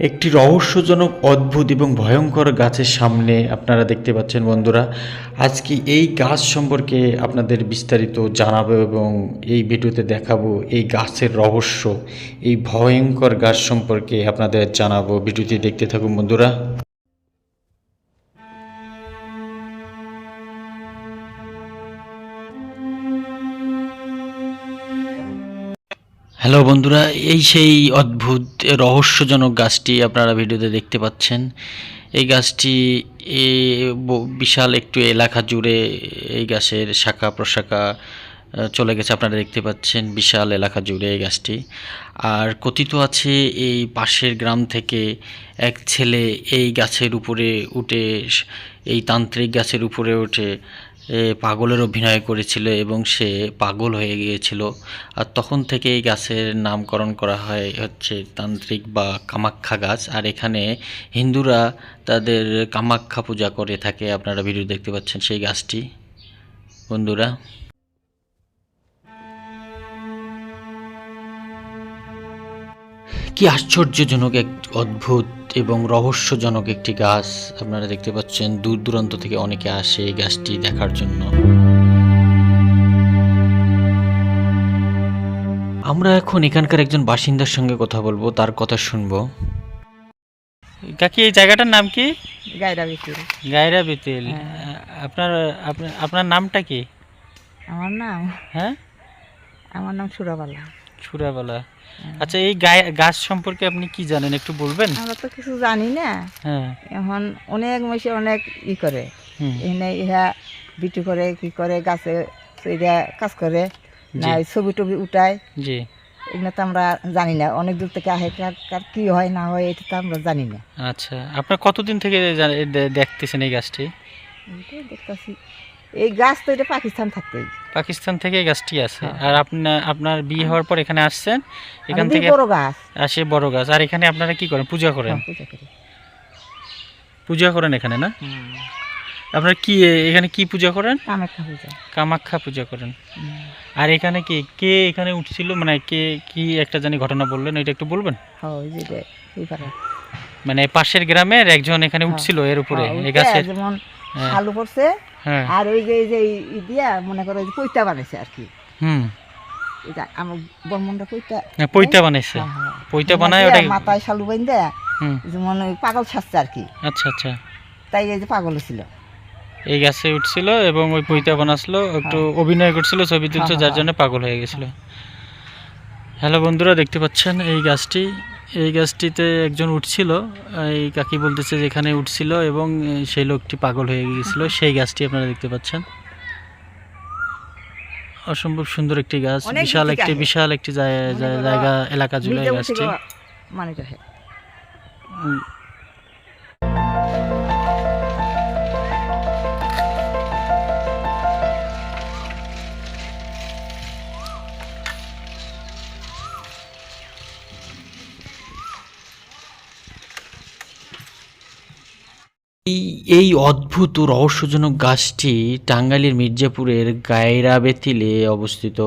একটি রহস্যজনক, অদ্ভুত এবং ভয়ঙ্কর গাছের সামনে আপনারা দেখতে পাচ্ছেন বন্ধুরা। আজকে এই গাছ সম্পর্কে আপনাদের বিস্তারিত জানাব এবং এই ভিডিওতে দেখাবো এই গাছের রহস্য, এই ভয়ঙ্কর গাছ সম্পর্কে আপনাদের জানাব। ভিডিওটি দেখতে থাকুন বন্ধুরা। হ্যালো বন্ধুরা, এই সেই অদ্ভুত রহস্যজনক গাছটি আপনারা ভিডিওতে দেখতে পাচ্ছেন। এই গাছটি বিশাল একটু এলাকা জুড়ে এই গাছের শাখা প্রশাখা চলে গেছে আপনারা দেখতে পাচ্ছেন, বিশাল এলাকা জুড়ে এই গাছটি। আর কথিত আছে এই পাশের গ্রাম থেকে এক ছেলে এই গাছের উপরে উঠে, এই তান্ত্রিক গাছের উপরে উঠে পাগলের অভিনয় করেছিল এবং সে পাগল হয়ে গিয়েছিল। আর তখন থেকে এই গাছের নামকরণ করা হয় হচ্ছে তান্ত্রিক বা কামাক্ষা গাছ। আর এখানে হিন্দুরা তাদের কামাখ্যা পূজা করে থাকে। আপনারা ভিডিও দেখতে পাচ্ছেন সেই গাছটি। বন্ধুরা কি আশ্চর্যজনক এক অদ্ভুত এবং রহস্যজনক একটি গাছ আপনারা দেখতে পাচ্ছেন। দূর দূরান্ত থেকে অনেকে আসে এই গাছটি দেখার জন্য। আমরা এখন এখানকার একজন বাসিন্দার সঙ্গে কথা বলব তার কথা শুনব। কাকি এই জায়গাটার নাম কি? গায়রা বিক্রি গায়রা বিতিল। হ্যাঁ। আপনার আপনার আপনার নামটা কি? আমার নাম? হ্যাঁ? আমার নাম সুরাবালা ছুরাবালা আচ্ছা এই গাছ সম্পর্কে আপনি কি জানেন? একটু বলবেন? আমরা তো কিছু জানি না। হ্যাঁ। এখন অনেক মাসে অনেক ই করে। এখানে ইহা বিটু করে কি করে গাছে সেইটা কাজ করে। না ছবি টবি উঠায়। জি। এগুলো তো আমরা জানি না। অনেক দূর থেকে আহে কার কি হয় না হয় এটা তো আমরা জানি না। আচ্ছা আপনার কতদিন থেকে দেখতেছেন এই গাছটি? দেখতাছি। এই গাছ তো এটা পাকিস্তান থাকতেই। পাকিস্তান থেকে গাছটি আছে। হ্যাঁ। আর আপনার আপনার বিয়ে হওয়ার পর এখানে আসছেন এখান থেকে বড় গাছ। আসে বড় গাছ। আর এখানে আপনারা কি করেন? পূজা করেন? হ্যাঁ, পূজা করেন এখানে না? আপনারা কি এখানে কি পূজা করেন? কামাখ্যা পূজা। কামাখ্যা পূজা করেন। আর এখানে কি কে এখানে উঠছিল? মানে কে কি একটা জানি ঘটনা বললেন এটা একটু বলবেন। মানে পাশের গ্রামের একজন এখানে হ্যাঁ। উঠছিল এর উপরে এই গাছের। যেমন আলু পড়ছে আর ওই যে এই যে দিয়া মনে করো যে পৈতা বানাইছে আর কি। হুম। এটা আমার বর্মনটা পৈতা। হ্যাঁ, পৈতা বানাইছে। হ্যাঁ, হ্যাঁ। পৈতা বানায় ওটা মাথায় শালু বাইন দেয়া হুম। যেমন ওই পাগল ছাড়ছে আর কি। আচ্ছা আচ্ছা। তাই এই যে পাগল ছিল। এই গাছে উঠছিল এবং ওই পৈতা বানাসলো একটু অভিনয় করছিল ছবি তুলছে হ্যাঁ, যার হ্যাঁ। জন্য পাগল হয়ে গেছিল। হ্যালো বন্ধুরা দেখতে পাচ্ছেন এই গাছটি? এই গাছটিতে একজন উঠছিল এই কাকি বলতেছে যেখানে উঠছিল এবং সেই লোকটি পাগল হয়ে গিয়েছিল। সেই গাছটি আপনারা দেখতে পাচ্ছেন। অসম্ভব সুন্দর একটি গাছ বিশাল একটি বিশাল একটি জায়- জায়গা এলাকা জুড়ে গাছটি। মানে এই এই অদ্ভুত ও রহস্যজনক গাছটি টাঙ্গাইলের মির্জাপুরের গায়রা বেতিলে অবস্থিত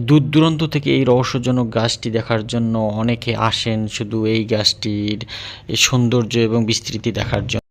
দূর দূরান্ত থেকে এই রহস্যজনক গাছটি দেখার জন্য অনেকে আসেন শুধু এই গাছটির সৌন্দর্য এবং বিস্তৃতি দেখার জন্য।